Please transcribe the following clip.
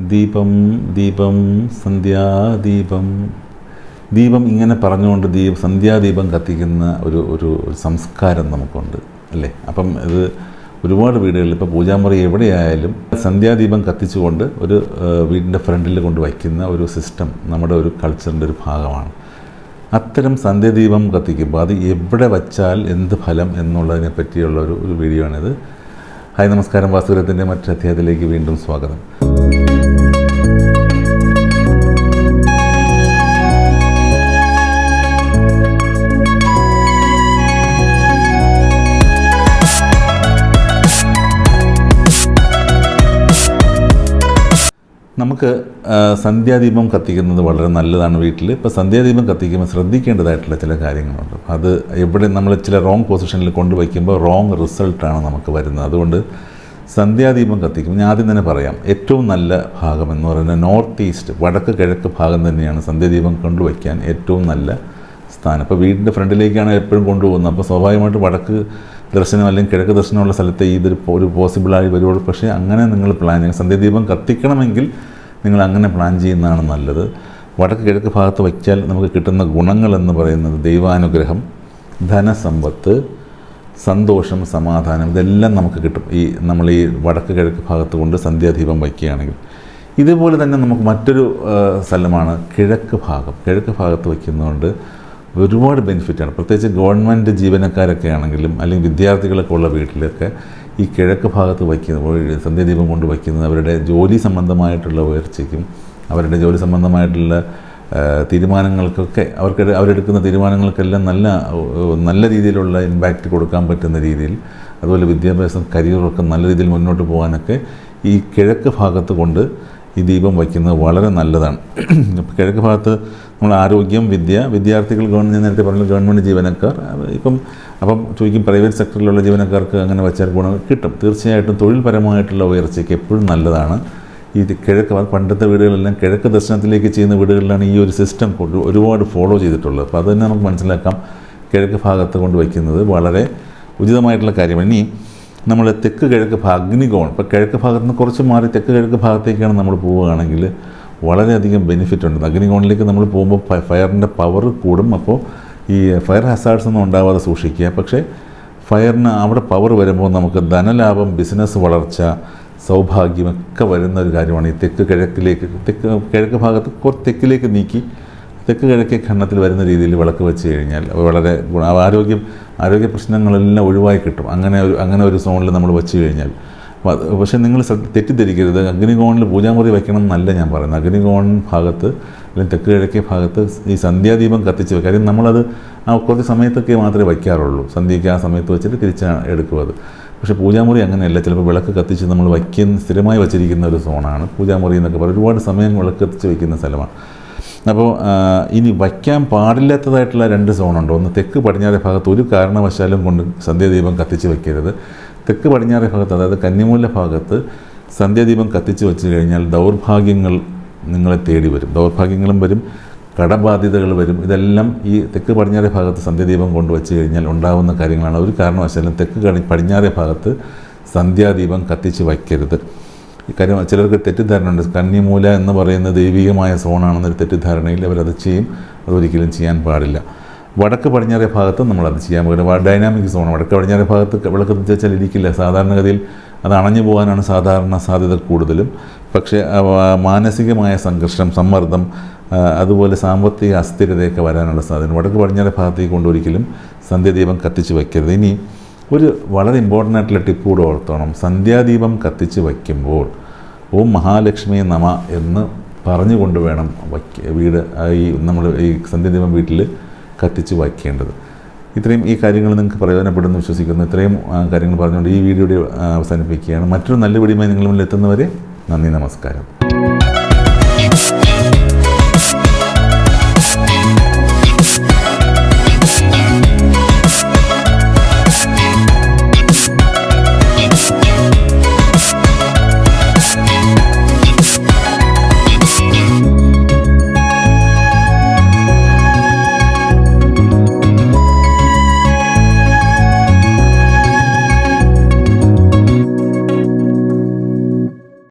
ദീപം ദീപം സന്ധ്യാദീപം. ദീപം ഇങ്ങനെ പറഞ്ഞുകൊണ്ട് ദീപ സന്ധ്യാദീപം കത്തിക്കുന്ന ഒരു ഒരു സംസ്കാരം നമുക്കുണ്ട് അല്ലേ? അപ്പം ഇത് ഒരുപാട് വീടുകളിൽ ഇപ്പോൾ പൂജാമുറി എവിടെയായാലും സന്ധ്യാദീപം കത്തിച്ചുകൊണ്ട് ഒരു വീടിന്റെ ഫ്രണ്ടിൽ കൊണ്ട് വയ്ക്കുന്ന ഒരു സിസ്റ്റം നമ്മുടെ ഒരു കൾച്ചറിന്റെ ഒരു ഭാഗമാണ്. അത്തരം സന്ധ്യാദീപം കത്തിക്കുമ്പോൾ അത് എവിടെ വച്ചാൽ എന്ത് ഫലം എന്നുള്ളതിനെ പറ്റിയുള്ള ഒരു ഒരു വീഡിയോ ആണിത് ഹായ് നമസ്കാരം. വാസുഗ്രഹത്തിന്റെ മറ്റൊരു അധ്യായത്തിലേക്ക് വീണ്ടും സ്വാഗതം. നമുക്ക് സന്ധ്യാദീപം കത്തിക്കുന്നത് വളരെ നല്ലതാണ് വീട്ടിൽ ഇപ്പോൾ സന്ധ്യാദീപം കത്തിക്കുമ്പോൾ ശ്രദ്ധിക്കേണ്ടതായിട്ടുള്ള ചില കാര്യങ്ങളുണ്ട്. അത് എവിടെ നമ്മൾ ചില റോങ് പൊസിഷനിൽ കൊണ്ടുവയ്ക്കുമ്പോൾ റോങ് റിസൾട്ടാണ് നമുക്ക് വരുന്നത്. അതുകൊണ്ട് സന്ധ്യാദീപം കത്തിക്കുമ്പോൾ ഞാൻ ആദ്യം തന്നെ പറയാം ഏറ്റവും നല്ല ഭാഗം എന്ന് പറയുന്നത് നോർത്ത് ഈസ്റ്റ് വടക്ക് കിഴക്ക് ഭാഗം തന്നെയാണ് സന്ധ്യാദീപം കൊണ്ടുവയ്ക്കാൻ ഏറ്റവും നല്ല സ്ഥാനം. ഇപ്പോൾ വീടിന്റെ ഫ്രണ്ടിലേക്കാണ് എപ്പോഴും കൊണ്ടുപോകുന്നത്. അപ്പോൾ സ്വാഭാവികമായിട്ട് വടക്ക് ദർശനം അല്ലെങ്കിൽ കിഴക്ക് ദർശനമുള്ള സ്ഥലത്ത് ഇതൊരു ഒരു പോസിബിളായി വരുവുള്ളൂ. പക്ഷേ അങ്ങനെ നിങ്ങൾ പ്ലാൻ ചെയ്യുക സന്ധ്യദീപം കത്തിക്കണമെങ്കിൽ നിങ്ങൾ അങ്ങനെ പ്ലാൻ ചെയ്യുന്നതാണ് നല്ലത്. വടക്ക് കിഴക്ക് ഭാഗത്ത് വയ്ക്കാൽ നമുക്ക് കിട്ടുന്ന ഗുണങ്ങൾ എന്ന് പറയുന്നത് ദൈവാനുഗ്രഹം ധനസമ്പത്ത് സന്തോഷം സമാധാനം ഇതെല്ലാം നമുക്ക് കിട്ടും. ഈ നമ്മൾ ഈ വടക്ക് കിഴക്ക് ഭാഗത്ത് കൊണ്ട് സന്ധ്യാദീപം വയ്ക്കുകയാണെങ്കിൽ. ഇതുപോലെ തന്നെ നമുക്ക് മറ്റൊരു സ്ഥലമാണ് കിഴക്ക് ഭാഗം. കിഴക്ക് ഭാഗത്ത് വയ്ക്കുന്നതുകൊണ്ട് ഒരുപാട് ബെനിഫിറ്റാണ് പ്രത്യേകിച്ച് ഗവൺമെന്റ് ജീവനക്കാരൊക്കെ ആണെങ്കിലും അല്ലെങ്കിൽ വിദ്യാർത്ഥികളൊക്കെ ഉള്ള വീട്ടിലൊക്കെ ഈ കിഴക്ക് ഭാഗത്ത് വയ്ക്കുന്ന സന്ധ്യദീപം കൊണ്ട് വയ്ക്കുന്നത് അവരുടെ ജോലി സംബന്ധമായിട്ടുള്ള ഉയർച്ചയ്ക്കും അവരുടെ ജോലി സംബന്ധമായിട്ടുള്ള തീരുമാനങ്ങൾക്കൊക്കെ അവർക്ക് അവരെടുക്കുന്ന തീരുമാനങ്ങൾക്കെല്ലാം നല്ല നല്ല രീതിയിലുള്ള ഇമ്പാക്റ്റ് കൊടുക്കാൻ പറ്റുന്ന രീതിയിൽ അതുപോലെ വിദ്യാഭ്യാസം കരിയറൊക്കെ നല്ല രീതിയിൽ മുന്നോട്ട് പോകാനൊക്കെ ഈ കിഴക്ക് ഭാഗത്ത് കൊണ്ട് ഈ ദീപം വയ്ക്കുന്നത് വളരെ നല്ലതാണ്. കിഴക്ക് ഭാഗത്ത് നമ്മൾ ആരോഗ്യം വിദ്യ വിദ്യാർത്ഥികൾ ഗവൺമെന്റ് നേരത്തെ പറഞ്ഞ ഗവൺമെന്റ് ജീവനക്കാർ ഇപ്പം അപ്പം ചോദിക്കും പ്രൈവറ്റ് സെക്ടറിലുള്ള ജീവനക്കാർക്ക് അങ്ങനെ വെച്ചാൽ ഗുണം കിട്ടും. തീർച്ചയായിട്ടും തൊഴിൽപരമായിട്ടുള്ള ഉയർച്ചയ്ക്ക് എപ്പോഴും നല്ലതാണ്. ഈ കിഴക്ക് പണ്ടത്തെ വീടുകളെല്ലാം കിഴക്ക് ദർശനത്തിലേക്ക് ചെയ്യുന്ന വീടുകളിലാണ് ഈ ഒരു സിസ്റ്റം ഒരുപാട് ഫോളോ ചെയ്തിട്ടുള്ളത്. അപ്പോൾ അത് തന്നെ നമുക്ക് മനസ്സിലാക്കാം. കിഴക്ക് ഭാഗത്ത് കൊണ്ട് വയ്ക്കുന്നത് വളരെ ഉചിതമായിട്ടുള്ള കാര്യമാണ്. ഇനി നമ്മൾ തെക്ക് കിഴക്ക് ഭാഗ അഗ്നികോൺ ഇപ്പോൾ കിഴക്ക് ഭാഗത്ത് നിന്ന് കുറച്ച് മാറി തെക്ക് കിഴക്ക് ഭാഗത്തേക്കാണ് നമ്മൾ പോവുകയാണെങ്കിൽ വളരെയധികം ബെനിഫിറ്റ് ഉണ്ട്. അഗ്നികോണിലേക്ക് നമ്മൾ പോകുമ്പോൾ ഫയറിന്റെ പവർ കൂടും. അപ്പോൾ ഈ ഫയർ ഹസാർഡ്സ് ഒന്നും ഉണ്ടാവാതെ സൂക്ഷിക്കുക. പക്ഷേ ഫയറിന് അവിടെ പവർ വരുമ്പോൾ നമുക്ക് ധനലാഭം ബിസിനസ് വളർച്ച സൗഭാഗ്യമൊക്കെ വരുന്ന ഒരു കാര്യമാണ് ഈ തെക്ക് കിഴക്കിലേക്ക് തെക്ക് കിഴക്ക് ഭാഗത്ത് തെക്കിലേക്ക് നീക്കി തെക്ക് കിഴക്കേ ഖണ്ഡത്തിൽ വരുന്ന രീതിയിൽ വിളക്ക് വെച്ച് കഴിഞ്ഞാൽ വളരെ ആരോഗ്യം ആരോഗ്യ പ്രശ്നങ്ങളെല്ലാം ഒഴിവായി കിട്ടും. അങ്ങനെ ഒരു അങ്ങനെ ഒരു സോണിൽ നമ്മൾ വെച്ച് കഴിഞ്ഞാൽ. പക്ഷേ നിങ്ങൾ തെറ്റിദ്ധരിക്കരുത്. അഗ്നികോണിൽ പൂജാമുറി വയ്ക്കണം എന്നല്ല ഞാൻ പറയുന്നത്. അഗ്നികോൺ ഭാഗത്ത് അല്ലെങ്കിൽ തെക്ക് കിഴക്കേ ഭാഗത്ത് ഈ സന്ധ്യാദീപം കത്തിച്ച് വെക്കുക. കാര്യം നമ്മളത് ആ കുറച്ച് സമയത്തൊക്കെ മാത്രമേ വയ്ക്കാറുള്ളൂ. സന്ധ്യയ്ക്ക് ആ സമയത്ത് വെച്ചിട്ട് തിരിച്ചാണ് എടുക്കുക അത്. പക്ഷേ പൂജാമുറി അങ്ങനെയല്ല. ചിലപ്പോൾ വിളക്ക് കത്തിച്ച് നമ്മൾ വയ്ക്കുന്ന സ്ഥിരമായി വച്ചിരിക്കുന്ന ഒരു സോണാണ്. പൂജാമുറി എന്നൊക്കെ പറയും ഒരുപാട് സമയം വിളക്ക് കത്തിച്ച് വയ്ക്കുന്ന സ്ഥലമാണ്. അപ്പോൾ ഇനി വയ്ക്കാൻ പാടില്ലാത്തതായിട്ടുള്ള രണ്ട് സോണുണ്ട്. ഒന്ന് തെക്ക് പടിഞ്ഞാറേ ഭാഗത്ത് ഒരു കാരണവശാലും കൊണ്ട് സന്ധ്യാദീപം കത്തിച്ച് വയ്ക്കരുത് തെക്ക് പടിഞ്ഞാറേ ഭാഗത്ത് അതായത് കന്നിമൂല ഭാഗത്ത് സന്ധ്യാദീപം കത്തിച്ച് വെച്ച് കഴിഞ്ഞാൽ ദൗർഭാഗ്യങ്ങൾ നിങ്ങളെ തേടി വരും. ദൗർഭാഗ്യങ്ങളും വരും കടബാധ്യതകൾ വരും. ഇതെല്ലാം ഈ തെക്ക് പടിഞ്ഞാറേ ഭാഗത്ത് സന്ധ്യാദീപം കൊണ്ടുവച്ച് കഴിഞ്ഞാൽ ഉണ്ടാകുന്ന കാര്യങ്ങളാണ്. ഒരു കാരണവശാലും തെക്ക് പടിഞ്ഞാറെ ഭാഗത്ത് സന്ധ്യാദീപം കത്തിച്ച് വയ്ക്കരുത്. ഈ ചിലർക്ക് തെറ്റിദ്ധാരണയുണ്ട്. കന്നിമൂല എന്ന് പറയുന്ന ദൈവികമായ സോണാണെന്നൊരു തെറ്റിദ്ധാരണയിൽ അവരത് ചെയ്യും. അതൊരിക്കലും ചെയ്യാൻ പാടില്ല. വടക്ക് പടിഞ്ഞാറേ ഭാഗത്തും നമ്മളത് ചെയ്യാൻ പോകുന്നത് ഡൈനാമിക് സോൺ വടക്ക് പടിഞ്ഞാറേ ഭാഗത്ത് വിളക്ക് വെച്ചാൽ ഇരിക്കില്ല. സാധാരണഗതിയിൽ അത് അണഞ്ഞു പോകാനാണ് സാധാരണ സാധ്യത കൂടുതലും. പക്ഷേ മാനസികമായ സംഘർഷം സമ്മർദ്ദം അതുപോലെ സാമ്പത്തിക അസ്ഥിരതയൊക്കെ വരാനുള്ള സാധ്യത വടക്ക് പടിഞ്ഞാറേ ഭാഗത്തേക്ക് കൊണ്ടൊരിക്കലും സന്ധ്യദീപം കത്തിച്ച് വയ്ക്കരുത് ഇനി ഒരു വളരെ ഇമ്പോർട്ടന്റ് ആയിട്ടുള്ള ടിപ്പ് കൂടെ ഓർത്തോണം. സന്ധ്യാദീപം കത്തിച്ച് വയ്ക്കുമ്പോൾ ഓം മഹാലക്ഷ്മി നമ എന്ന് പറഞ്ഞുകൊണ്ട് വേണം വയ്ക്ക വീട് ഈ നമ്മൾ ഈ സന്ധ്യാദീപം വീട്ടിൽ കത്തിച്ച് വയ്ക്കേണ്ടത്. ഇത്രയും ഈ കാര്യങ്ങൾ നിങ്ങൾക്ക് പ്രയോജനപ്പെടുമെന്ന് വിശ്വസിക്കുന്നു. ഇത്രയും കാര്യങ്ങൾ പറഞ്ഞുകൊണ്ട് ഈ വീഡിയോയുടെ അവസാനിപ്പിക്കുകയാണ്. മറ്റൊരു നല്ല വീഡിയോയുമായി നിങ്ങൾ മുന്നിൽ എത്തുന്നവരെ നന്ദി നമസ്കാരം.